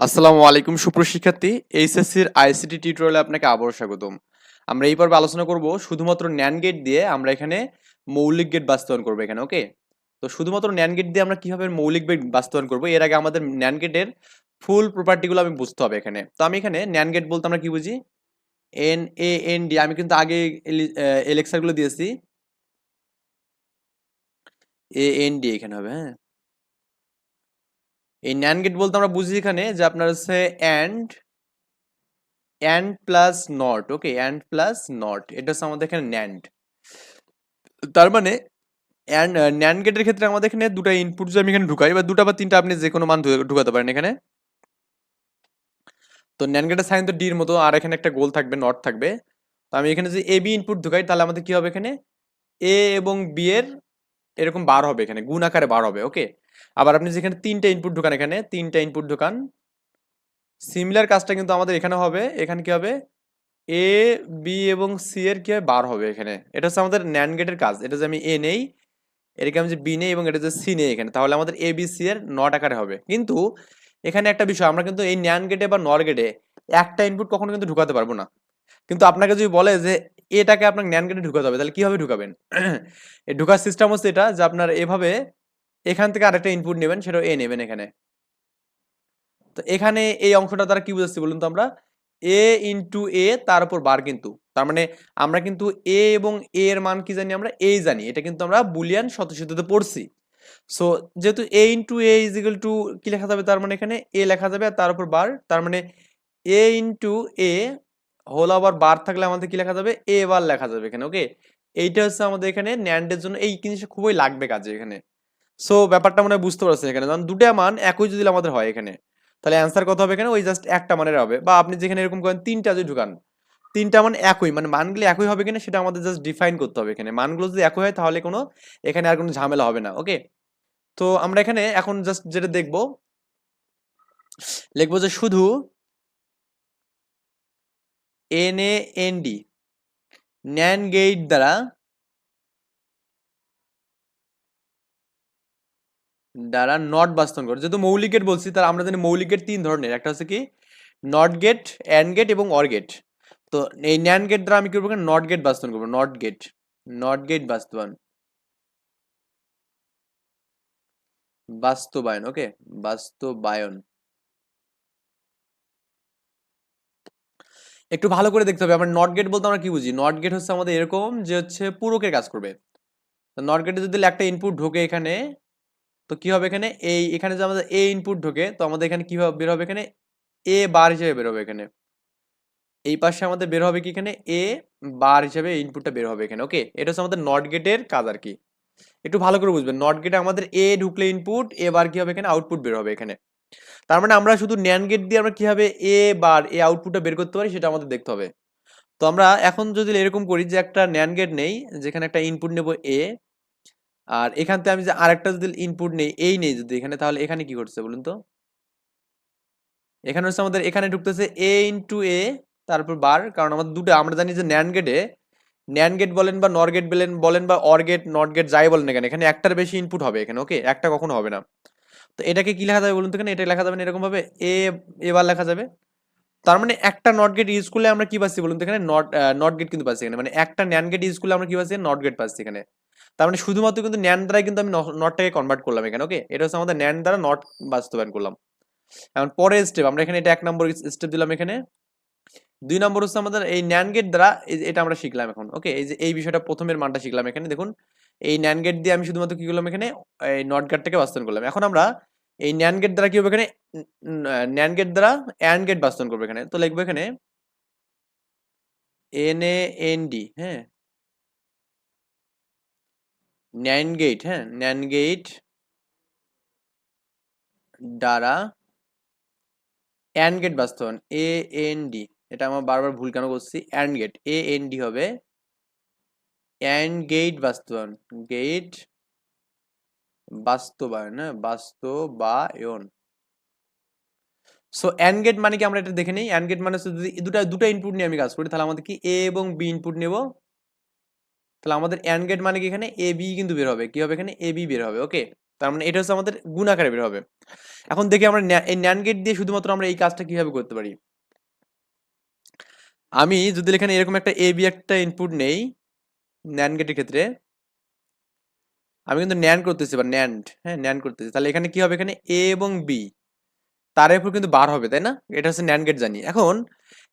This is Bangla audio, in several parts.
আসসালামু আলাইকুম সুপ্রশিক্ষার্থী এইচএসসির আইসিটি টিউটোরিয়ালে আপনাকে আবারও স্বাগতম। আমরা এই পর্বে আলোচনা করব শুধুমাত্র ন্যান গেট দিয়ে আমরা এখানে মৌলিক গেট বাস্তবায়ন করব এখানে ওকে তো শুধুমাত্র ন্যান গেট দিয়ে আমরা কীভাবে মৌলিক গেট বাস্তবায়ন করব? এর আগে আমাদের ন্যান গেটের ফুল প্রপার্টিগুলো আমি বুঝতে হবে এখানে। তো আমি এখানে ন্যান গেট বলতে আমরা কি বুঝি? এন এ এন ডি আমি কিন্তু আগে এলেক্সারগুলো দিয়েছি। এ এন ডি এখানে হবে হ্যাঁ? এই ন্যান গেট বলতে আমরা বুঝি এখানে যে আপনার হচ্ছে and and plus not okay and plus not এটা হচ্ছে আমাদের এখানে ন্যান্ড তার মানে অ্যান্ড ন্যান্ড গেটের ক্ষেত্রে আমাদের এখানে দুটো ইনপুট যদি আমি এখানে ঢুকাই, বা দুটা বা তিনটা আপনি যে কোনো মান ঢুকাতে পারেন এখানে। তো ন্যান গেটের সাইন তো ডির মতো, আর এখানে একটা গোল থাকবে নট থাকবে। তো আমি এখানে যদি এ বি ইনপুট ঢুকাই, তাহলে আমাদের কি হবে এখানে? এ এবং বি এর এরকম বার হবে এখানে, গুণ আকারে বার হবে ওকে আবার আপনি যেখানে তিনটা ইনপুট ঢোকান এখানে, তিনটা ইনপুট ঢোকান সিমিলার কাজটা কিন্তু আমাদের এখানে হবে, এখানে কি হবে? এ বি এবং সি এর কি বার হবে এখানে। এটা হচ্ছে আমাদের ন্যান গেটের কাজ, এটা যে আমি এ নেই, এটাকে আমি যে বি নেই এবং এটা যে সি নেই এখানে, তাহলে আমাদের এ বি সি এর নট আকারে হবে। কিন্তু এখানে একটা বিষয়, আমরা কিন্তু এই ন্যান গেটে বা নর গেটে একটা ইনপুট কখনো কিন্তু ঢুকাতে পারব না। কিন্তু আপনাকে যদি বলে যে এটাকে আপনার ন্যান গেটে ঢুকাতে হবে। তাহলে কীভাবে ঢুকাবেন? ঢুকার সিস্টেম হচ্ছে এটা যে আপনার এভাবে এখান থেকে আরেকটা ইনপুট নেবেন, সেটা এ নেবেন এখানে। তো এখানে এই অংশটা তারা কি বুঝাচ্ছি বলুন তো আমরা? এ ইন্টু এ তার উপর বার কিন্তু। তার মানে আমরা কিন্তু এ এবং এ এর মান কি জানি আমরা? এই জানি। এটা কিন্তু আমরা বুলিয়ান শতসূত্রতে পড়ছি। সো যেহেতু A into A is equal to কি লেখা যাবে? তার মানে এখানে এ লেখা যাবে আর তার উপর বার তার মানে এ ইন্টু এ হোল আবার বার থাকলে আমাদের কি লেখা যাবে? এ বার লেখা যাবে এখানে ওকে এইটা হচ্ছে আমাদের এখানে ন্যান্ডের জন্য এই জিনিসটা খুবই লাগবে কাজে এখানে। সো ব্যাপারটা মনে বুঝতে পারছেন এখানে। কারণ দুটা মান একই যদি আমাদের হয় এখানে। তাহলে অ্যান্সার কত হবে এখানে? ওই জাস্ট একটা মানের হবে। বা আপনি যেখানে এরকম করেন তিনটা যদি ঢুকান, তিনটা মান একই মানে মানগুলি একই হবে কিনা সেটা আমাদের জাস্ট ডিফাইন করতে হবে এখানে। মানগুলো যদি একই হয় তাহলে কোনো, এখানে আর কোনো ঝামেলা হবে না ওকে তো আমরা এখানে এখন জাস্ট যেটা দেখব, লিখব যে শুধু N A N D NAND gate দ্বারা দ্বারা নট বাস্তবায়ন করে। যেহেতু মৌলিক গেট বলছি তার আমরা জানি মৌলিক গেট তিন ধরনের। একটা হচ্ছে কি নট গেট অ্যান্ড গেট এবং অর গেট তো এই ন্যান গেট দ্বারা আমি কি করব নট গেট বাস্তবায়ন করব। নট গেট নট গেট বাস্তবায়ন। বাস্তবায়ন ওকে বাস্তবায়ন। একটু ভালো করে দেখতে হবে। আমরা নট গেট বলতে আমরা কি বুঝি? নট গেট হচ্ছে আমাদের এরকম যে হচ্ছে পূরকের কাজ করবে। নট গেটে যদি একটা ইনপুট ঢোকে এখানে, তো কি হবে এখানে? এই, এখানে যে আমাদের এ ইনপুট ঢোকে, তো আমাদের এখানে কি বের হবে এখানে এ বার হিসেবে বের হবে এখানে। এই পাশে আমাদের বের হবে কি এখানে? এ বার হিসেবে ইনপুটটা বের হবে এখানে। ওকে এটা হচ্ছে আমাদের নট গেটের কাজ আর কি। একটু ভালো করে বুঝবেন। নট গেটে আমাদের এ ঢুকলে ইনপুট এ বার কি হবে এখানে? আউটপুট বের হবে এখানে। তার মানে আমরা শুধু ন্যান গেট দিয়ে আমরা কীভাবে এ বার এ আউটপুটটা বের করতে পারি সেটা আমাদের দেখতে হবে। তো আমরা এখন যদি এরকম করি যে একটা ন্যান গেট নেই, যেখানে একটা ইনপুট নেব এ আর এখান থেকে আমি যে আরেকটা যদি ইনপুট নেই এই নেই যদি এখানে, তাহলে এখানে কি ঘটছে বলুন তো? এখানে হচ্ছে আমাদের, এখানে ঢুকতেছে এ ইন্টু এ তারপর বার কারণ আমাদের দুটো, আমরা জানি যে ন্যান গেটে ন্যান গেট বলেন বা নর গেট বলেন বলেন বা অর গেট নট গেট যাই বলেন এখানে এখানে একটার বেশি ইনপুট হবে এখানে ওকে একটা কখনো হবে না। তো এটাকে কি লেখা যাবে বলুন তো এখানে? এটা লেখা যাবে না এরকম ভাবে এ, এবার লেখা যাবে। তার মানে একটা নট গেট ইউজ করলে আমরা কি পাচ্ছি বলুন তো এখানে? নট নট গেট কিন্তু পাচ্ছি এখানে। মানে একটা ন্যান গেট ইউজ করলে আমরা কি পাচ্ছি? নট গেট পাচ্ছি এখানে। তার মানে শুধুমাত্র কিন্তু ন্যান দ্বারাই কিন্তু আমি নটটাকে কনভার্ট করলাম এখানে ওকে এটা হচ্ছে আমাদের ন্যান দ্বারা নট বাস্তবায়ন করলাম। এখন পরের স্টেপ আমরা এখানে এটা এক নম্বর স্টেপ দিলাম এখানে। দুই নম্বর হচ্ছে আমাদের এই ন্যান গেট দ্বারা এটা আমরা শিখলাম এখন ওকে এই যে, এই বিষয়টা প্রথমের মানটা শিখলাম এখানে, দেখুন। এই ন্যান গেট দিয়ে আমি শুধুমাত্র কি করলাম এখানে? এই নট গেটটাকে বাস্তবায়ন করলাম। এখন আমরা এই ন্যান গেট দ্বারা কি হবে এখানে? ন্যান গেট দ্বারা অ্যান্ড গেট বাস্তবায়ন করবে এখানে। তো লিখব এখানে এন এ এন ডি হ্যাঁ। ন্যান গেট হ্যাঁ ন্যান গেট দ্বারা অ্যান্ড গেট বাস্তবায়ন এ এন ডি এটা আমার বারবার ভুল কেন করছি? And gate A N D হবে অ্যান্ড গেট বাস্তবায়ন। গেট বাস্তবায়ন হ্যাঁ? বাস্তবায়ন। সো অ্যান্ড গেট মানে কি? আমরা এটা দেখে নিই। অ্যান্ড গেট মানে যদি দুটা, দুটো ইনপুট নিয়ে আমি কাজ করি, তাহলে আমাদের কি? এ এবং বি ইনপুট নেব। তাহলে আমাদের অ্যান্ড গেট মানে কি এখানে? এ বি কিন্তু বের হবে। কি হবে এখানে? এ বি বের হবে। ওকে তার মানে এটা হচ্ছে আমাদের গুণ আকারে বের হবে। এখন দেখি আমরা এই ন্যান গেট দিয়ে শুধুমাত্র আমরা এই কাজটা কীভাবে করতে পারি। আমি যদি এখানে এরকম একটা এ বি একটা ইনপুট নেই ন্যান গেটের ক্ষেত্রে আমি কিন্তু ন্যান করতেছি বা ন্যান্ড হ্যাঁ ন্যান করতেছি। তাহলে এখানে কি হবে? এখানে এ এবং বি তার উপর কিন্তু বার হবে, তাই না? এটা হচ্ছে ন্যান গেট জানি। এখন,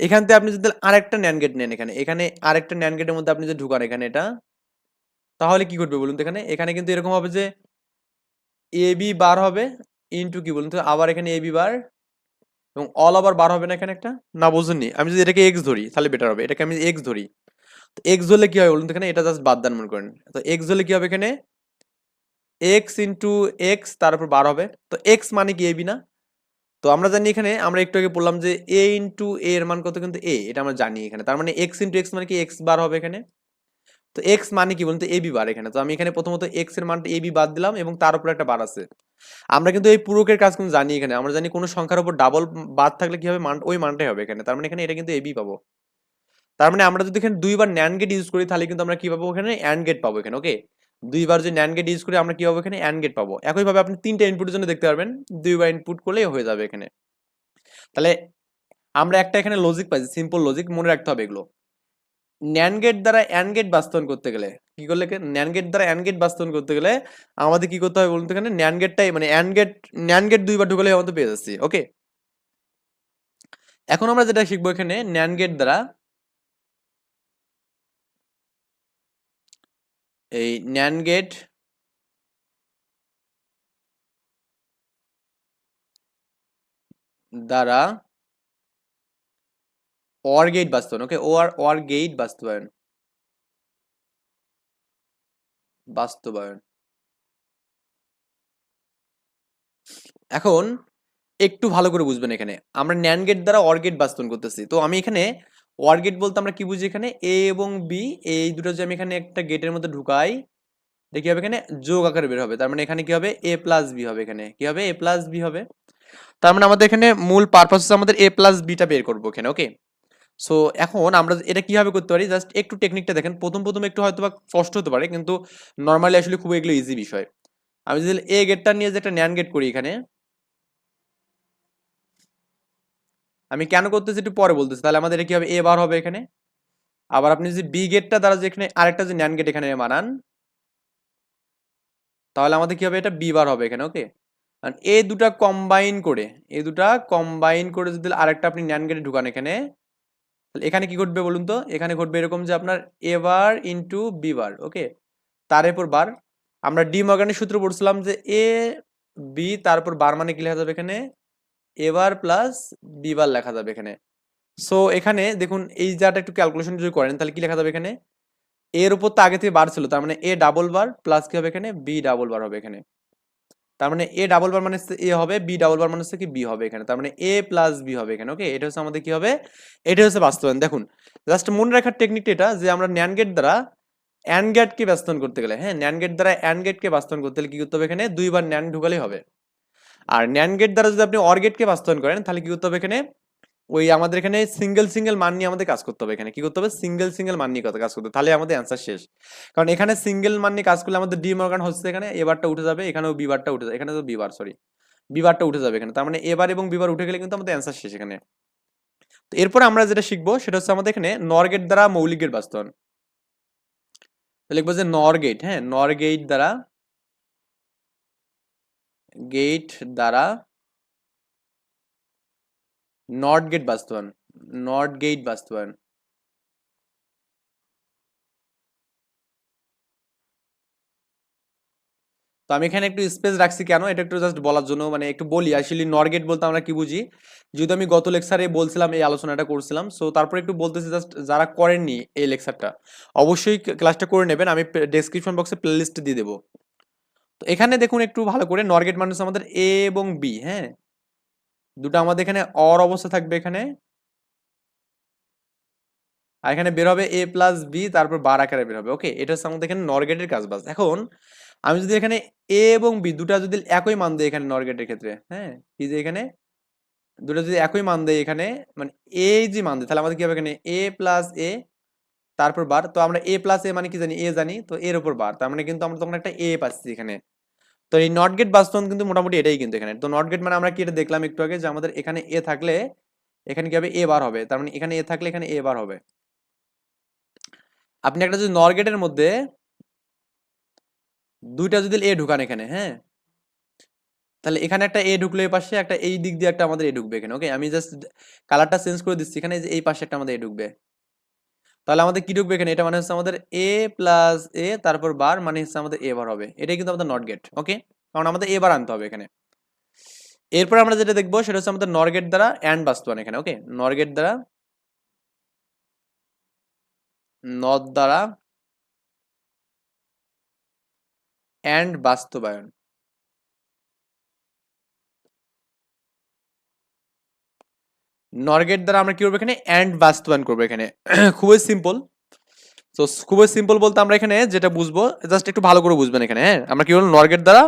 এখান থেকে আপনি যদি আরেকটা ন্যান গেট নেন এখানে। এখানে আরেকটা ন্যান গেটের মধ্যে আপনি যদি ঢুকান এখানে এটা, তাহলে কি করবে বলুন তো এখানে? এখানে কিন্তু এরকম হবে যে এ বি বার হবে ইনটু কি বলুন তো? আবার এখানে এ বি বার, এবং অল আবার বার হবে না এখানে একটা? না বুঝুননি আমি যদি এটাকে এক্স ধরি, তাহলে বেটার হবে। এটাকে আমি এক্স ধরি। তো এক্স হলে কি হবে বলুন তো এখানে? এটা জাস্ট বাদ দান মনে করেন। তো এক্স হলে কি হবে এখানে? এক্স ইন্টু এক্স তার উপর বার হবে। তো এক্স মানে কি এবি না? তো আমরা জানি এখানে, আমরা একটু আগে বললাম যে এ ইন্টু এ এর মান কত কিন্তু এ এটা আমরা জানি এখানে। তার মানে এক্স ইন্টু এক্স মানে কি এক্স বার হবে এখানে? তো এক্স মানে কি বলুন তো এবি বার এখানে। তো আমি এখানে প্রথমত এক্সের মানটা এবি বাদ দিলাম এবং তার উপর একটা বার আছে। আমরা কিন্তু এই পূরকের কাজ কিন্তু জানি এখানে। আমরা জানি কোনো সংখ্যার উপর ডাবল বাদ থাকলে কি হবে মান, ওই মানটাই হবে এখানে। তার মানে এখানে এটা কিন্তু এবি পাবো। তার মানে আমরা যদি এখানে দুইবার ন্যান গেট ইউজ করি, তাহলে কিন্তু আমরা কি পাবো এখানে? অ্যান্ড গেট পাবো এখানে ওকে দুইবার যদি ন্যান গেট ইউজ করি, আমরা কি পাবো এখানে? অ্যান্ড গেট পাবো। একইভাবে আপনি তিনটা ইনপুটের জন্য দেখতে পারবেন। দুইবার ইনপুট করলেই হয়ে যাবে এখানে। তাহলে আমরা একটা এখানে লজিক পাইছি সিম্পল লজিক মনে রাখতে হবে এগুলো। ন্যান গেট দ্বারা অ্যান্ড গেট বাস্তবায়ন করতে গেলে, কি করলে ন্যান গেট দ্বারা অ্যান্ড গেট বাস্তবায়ন করতে গেলে, আমাদের কি করতে হবে বলুন তো এখানে? ন্যান গেটটাই মানে অ্যান্ড গেট ন্যান গেট দুইবার ঢুকলে আমাদের পেয়ে যাচ্ছি ওকে এখন আমরা যেটা শিখব এখানে ন্যান গেট দ্বারা এই ন্যান গেট দ্বারা অর গেট বাস্তবায়ন okay O R or gate বাস্তবায়ন বাস্তবায়ন এখন একটু ভালো করে বুঝবেন এখানে। আমরা ন্যান গেট দ্বারা অর গেট বাস্তবায়ন করতেছি। তো আমি এখানে অর গেট বলতে আমরা কি বুঝি এখানে? এ এবং বি এই দুটো যে আমি এখানে একটা গেটের মধ্যে ঢুকাই, দেখি হবে এখানে যোগ আকারে বের হবে। তার মানে এখানে কি হবে? এ প্লাস বি হবে এখানে। কি হবে? এ প্লাস বি হবে। তার মানে আমাদের এখানে মূল পারপাস হচ্ছে আমাদের এ প্লাস বিটা বের করব এখানে ওকে সো এখন আমরা এটা কীভাবে করতে পারি? জাস্ট একটু টেকনিকটা দেখেন। প্রথম প্রথম একটু হয়তো বা কষ্ট হতে পারে, কিন্তু নর্মালি আসলে খুব এগুলো ইজি বিষয়। আমি যদি এ গেটটা নিয়ে যে একটা ন্যান গেট করি এখানে আমি কেন করতেছি একটু পরে বলতেছি। তাহলে আমাদের কি হবে এ বার হবে এখানে? আবার আপনি যদি বি গেটটা দ্বারা যে এখানে আরেকটা যে ন্যান গেট এখানে বানান, তাহলে আমাদের কি হবে? এটা বি বার হবে এখানে ওকে আর এ দুটা কম্বাইন করে এ দুটা কম্বাইন করে যদি আরেকটা আপনি ন্যান গেটে ঢুকান এখানে, তাহলে এখানে কি ঘটবে বলুন তো? এখানে ঘটবে এরকম যে আপনার এ বার ইন্টু বি বার ওকে তার এরপর বার। আমরা ডি মর্গানের সূত্র পড়ছিলাম যে এ বি তারপর বার মানে কি লেখা যাবে এখানে? এ বার প্লাস বি বার লেখা যাবে এখানে। সো এখানে দেখুন, এই জায়গাটা একটু ক্যালকুলেশন যদি করেন, তাহলে কি লেখা যাবে এখানে? এর উপর তো আগে থেকে বার ছিল, তার মানে এ ডাবল বার প্লাস কি হবে এখানে? বি ডাবল বার হবে এখানে। তার মানে এ ডাবল বার মানে এ হবে বি ডাবল বার মানে হচ্ছে কি বি হবে এখানে। তার মানে এ প্লাস বি হবে এখানে ওকে এটা হচ্ছে আমাদের কি হবে? এটা হচ্ছে বাস্তবায়ন। দেখুন জাস্ট মনে রাখার টেকনিকটা এটা, যে আমরা ন্যান গেট দ্বারা অ্যান গেটকে বাস্তবায়ন করতে গেলে হ্যাঁ? ন্যান গেট দ্বারা অ্যান গেটকে বাস্তবায়ন করতে গেলে কি করতে হবে এখানে? দুইবার ন্যান ঢুকালেই হবে। আর ন্যান গেট দ্বারা যদি আপনি অর গেটকে বাস্তবায়ন করেন, তাহলে কি করতে হবে এখানে? ওই আমাদের এখানে সিঙ্গেল সিঙ্গেল মান নিয়ে আমাদের কাজ করতে হবে এখানে। কি করতে হবে? সিঙ্গেল সিঙ্গেল মান নিয়ে কথা কাজ করতে হবে। তাহলে আমাদের অ্যান্সার শেষ। কারণ এখানে সিঙ্গেল মান নিয়ে কাজ করলে আমাদের ডি মর্গান হচ্ছে এখানে এবারটা উঠে যাবে, এখানেও বিবারটা উঠে যাবে, এখানে তো বিবার সরি বিবারটা উঠে যাবে এখানে। তার মানে এবার এবং বিবার উঠে গেলে কিন্তু আমাদের অ্যান্সার শেষ এখানে। তো এরপর আমরা যেটা শিখব, সেটা হচ্ছে আমাদের এখানে নর গেট দ্বারা মৌলিক গেট বাস্তবায়ন। লিখব যে নর গেট হ্যাঁ? নর গেট দ্বারা গেট দ্বারা নট গেট বাস্তবায়ন নট গেট বাস্তবায়ন। তো আমি এখানে একটু স্পেস রাখছি কেন? এটা একটু জাস্ট বলার জন্য মানে একটু বলি। আসলে নর গেট বলতে আমরা কি বুঝি? যেহেতু আমি গত লেকচারে বলছিলাম, এই আলোচনাটা করছিলাম সো তারপরে একটু বলতেছি জাস্ট যারা করেননি এই লেকচারটা অবশ্যই ক্লাসটা করে নেবেন। আমি ডেসক্রিপশন বক্সে প্লেলিস্ট দিয়ে দেবো। তো এখানে দেখুন একটু ভালো করে নরগেট মানুষ আমাদের এ এবং বি হ্যাঁ? দুটো আমাদের এখানে অর অবস্থা থাকবে এখানে। আর এখানে বের হবে এ প্লাস বি তারপর বার আকারে বের হবে। ওকে এটা হচ্ছে আমাদের এখানে নরগেটের কাজ বাস এখন, আমি যদি এখানে এ এবং বি দুটা যদি একই মান দেয় এখানে নরগেটের ক্ষেত্রে হ্যাঁ? কি যে এখানে? দুটো যদি একই মান দেয় এখানে মানে এ যে মান দেয় তাহলে আমাদের কি হবে এখানে? এ প্লাস এ তারপর বার, তো আমরা এ প্লাস এ মানে কি জানি? এ জানি, তো এর উপর বার। তার মানে কিন্তু আমরা তখন একটা এ পাচ্ছি এখানে। তো এই নট গেট বাস্তবায়ন কিন্তু মোটামুটি এটাই কিন্তু এখানে। তো নট গেট মানে আমরা কি এটা দেখলাম একটু আগে যে আমাদের এখানে এ থাকলে এখানে কি হবে? এ বার হবে। তার মানে এখানে এ থাকলে এখানে এ বার হবে। আপনি একটা যদি নর গেটের মধ্যে দুইটা যদি এ ঢুকান এখানে হ্যাঁ? তাহলে এখানে একটা এ ঢুকলো এই পাশে একটা এই দিক দিয়ে একটা আমাদের এ ঢুকবে এখানে ওকে আমি জাস্ট কালারটা চেঞ্জ করে দিচ্ছি এখানে এই পাশে একটা আমাদের এ ঢুকবে। তাহলে আমাদের কি ঢুকবে এখানে? এটা মানে হচ্ছে আমাদের এ প্লাস এ তারপর বার মানে হচ্ছে আমাদের এ বার হবে। এটাই কিন্তু আমাদের নট গেট ওকে কারণ আমাদের এ বার আনতে হবে এখানে। এরপর আমরা যেটা দেখব, সেটা হচ্ছে আমাদের নর গেট দ্বারা অ্যান্ড বাস্তবায়ন এখানে ওকে নর গেট দ্বারা নট দ্বারা অ্যান্ড বাস্তবায়ন। নরগেট দ্বারা আমরা কি করব এখানে? অ্যান্ড বাস্তবায়ন করব এখানে। খুবই সিম্পল তো খুবই সিম্পল বলতে আমরা এখানে যেটা বুঝব জাস্ট একটু ভালো করে বুঝবেন এখানে হ্যাঁ? আমরা কি বলব নরগেট দ্বারা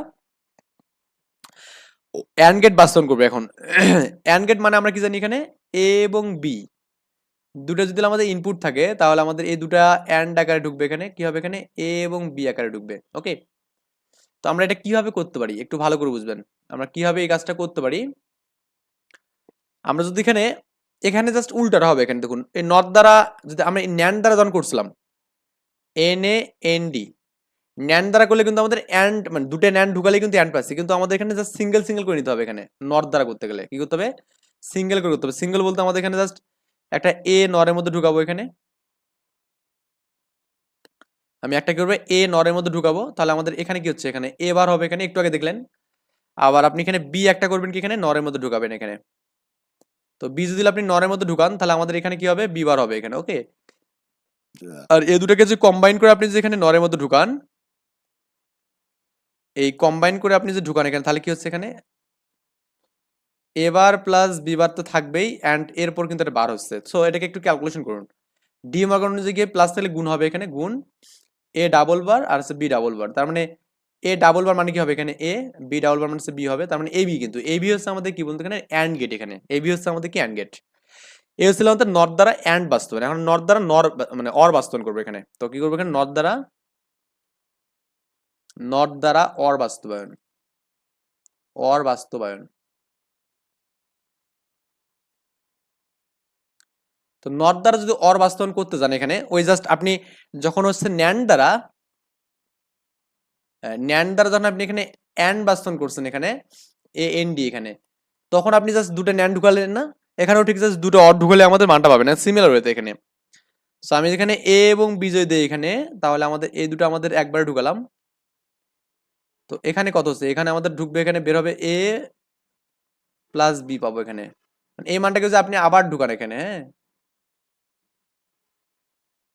অ্যান্ড গেট বাস্তবায়ন করব এখন। অ্যান্ড গেট মানে আমরা কি জানি এখানে? এ এবং বি দুটো যদি আমাদের ইনপুট থাকে, তাহলে আমাদের এই দুটা অ্যান্ড আকারে ঢুকবে এখানে। কি হবে এখানে? এ এবং বি আকারে ঢুকবে। ওকে তো আমরা এটা কীভাবে করতে পারি? একটু ভালো করে বুঝবেন। আমরা কীভাবে এই কাজটা করতে পারি? আমরা যদি এখানে এখানে জাস্ট উল্টাটা হবে এখানে দেখুন। এই নট দ্বারা যদি আমরা ন্যান দ্বারা যখন করছিলাম N A N D NAND দ্বারা করলে কিন্তু আমাদের অ্যান্ড মানে দুটো ন্যান ঢুকালে কিন্তু অ্যান্ড পাচ্ছি। কিন্তু আমাদের এখানে জাস্ট সিঙ্গেল সিঙ্গেল করে নিতে হবে এখানে নট দ্বারা করতে গেলে। কি করতে হবে? সিঙ্গেল করে করতে হবে। সিঙ্গেল বলতে আমাদের এখানে জাস্ট একটা এ নরের মধ্যে ঢুকাবো এখানে। আমি একটা করব? এ নরের মধ্যে ঢুকাবো। তাহলে আমাদের এখানে কি হচ্ছে? এখানে এ বার হবে এখানে। একটু আগে দেখলেন। আবার আপনি এখানে বি একটা করবেন কি এখানে? নরের মধ্যে ঢুকাবেন এখানে। তো বি যদি আপনি নরের মধ্যে ঢুকান তাহলে আমাদের এখানে কি হবে? বি বার হবে এখানে ওকে আর এই দুটোকে যে কম্বাইন করে আপনি যে এখানে নরের মধ্যে ঢুকান এই কম্বাইন করে আপনি যে ঢুকান এখানে তাহলে কি হচ্ছে এখানে? এবার প্লাস বিবার তো থাকবেই অ্যান্ড এরপর কিন্তু এটা বার হচ্ছে। সো এটাকে একটু ক্যালকুলেশন করুন। ডি মার্ক অনুযায়ী গিয়ে প্লাস তাহলে গুণ হবে এখানে গুণ এ ডাবল বার আর হচ্ছে বি ডাবল বার তার মানে এ ডাবল বার মানে কি হবে এখানে? এ বি ডাবল বার মানে বি হবে। তার মানে এ বি কিন্তু। এ বি হচ্ছে আমাদের কি বলতে এখানে? অ্যান্ড গেট এখানে। এ বি হচ্ছে আমাদের কি? অ্যান্ড গেট এ হচ্ছিল আমাদের নর দ্বারা অ্যান্ড বাস্তবায়ন। এখন নর দ্বারা নর মানে অর বাস্তবায়ন করব এখানে। তো কি করব এখানে? নর দ্বারা নর দ্বারা অর বাস্তবায়ন। অর বাস্তবায়ন। তো নট দ্বারা যদি অর বাস্তবায়ন করতে যান এখানে, ওই জাস্ট আপনি যখন হচ্ছে ন্যান দ্বারা ন্যান দ্বারা যখন আপনি এখানে অ্যান বাস্তন করছেন এখানে, এ এন ডি এখানে। তখন আপনি জাস্ট দুটো ন্যান ঢুকালেন না, এখানেও ঠিক জাস্ট দুটো অর ঢুকালে আমাদের মানটা পাবে না সিমিলার হয়েছে এখানে। সো আমি এখানে এ এবং বিজয় দেই এখানে, তাহলে আমাদের এই দুটো আমাদের একবারে ঢুকালাম। তো এখানে কত হচ্ছে? এখানে আমাদের ঢুকবে, এখানে বের হবে এ প্লাস বি পাবো এখানে। মানে এই মানটাকে যদি আপনি আবার ঢুকান এখানে হ্যাঁ?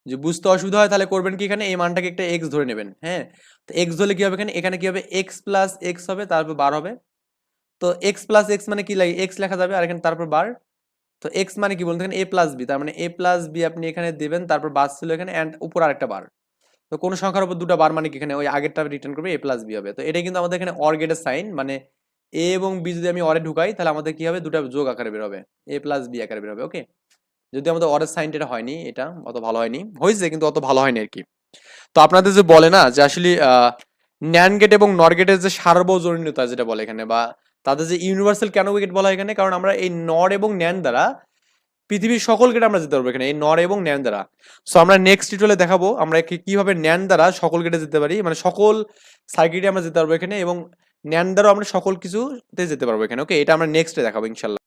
যে বুঝতে অসুবিধা হয় তাহলে করবেন কি এখানে? এই মানটাকে একটা এক্স ধরে নেবেন হ্যাঁ? তো এক্স ধরলে কি হবে এখানে? এখানে কি হবে? এক্স প্লাস এক্স হবে, তারপর বার হবে। তো এক্স প্লাস এক্স মানে কি লাগে? এক্স লেখা যাবে, আর এখানে তারপর বার। তো এক্স মানে কি বলতে এখানে এ প্লাস বি তার মানে এ প্লাস বি আপনি এখানে দেবেন, তারপর বাস ছিল এখানে অ্যান্ড উপর আরেকটা বার। তো কোনো সংখ্যার উপর দুটো বার মানে কি এখানে? ওই আগেরটা রিটার্ন করবে এ প্লাস বি হবে। তো এটা কিন্তু আমাদের এখানে অর গেটের সাইন মানে এ এবং বি যদি আমি অরে ঢুকাই, তাহলে আমাদের কি হবে? দুটো যোগ আকারে বের হবে এ প্লাস বি আকারে বের হবে ওকে যদি আমাদের অরের সাইনটা এটা হয়নি এটা, অত ভালো হয়নি। হয়েছে, কিন্তু অত ভালো হয়নি আর কি। তো আপনাদের যে বলে না, যে আসলে ন্যান গেট এবং নর গেটের যে সার্বজনীনতা যেটা বলে এখানে, বা তাদের যে ইউনিভার্সাল কেন গেট বলা হয় এখানে, কারণ আমরা এই নর এবং ন্যান দ্বারা পৃথিবীর সকল গেটে আমরা যেতে পারব এখানে, এই নর এবং ন্যান দ্বারা। সো আমরা নেক্সট টিউটোরিয়ালে দেখাবো, আমরা কীভাবে ন্যান দ্বারা সকল গেটে যেতে পারি মানে সকল সার্কিটে আমরা যেতে পারব এখানে, এবং ন্যান দ্বারাও আমরা সকল কিছুতে যেতে পারব এখানে ওকে এটা আমরা নেক্সটে দেখাবো ইনশাল্লাহ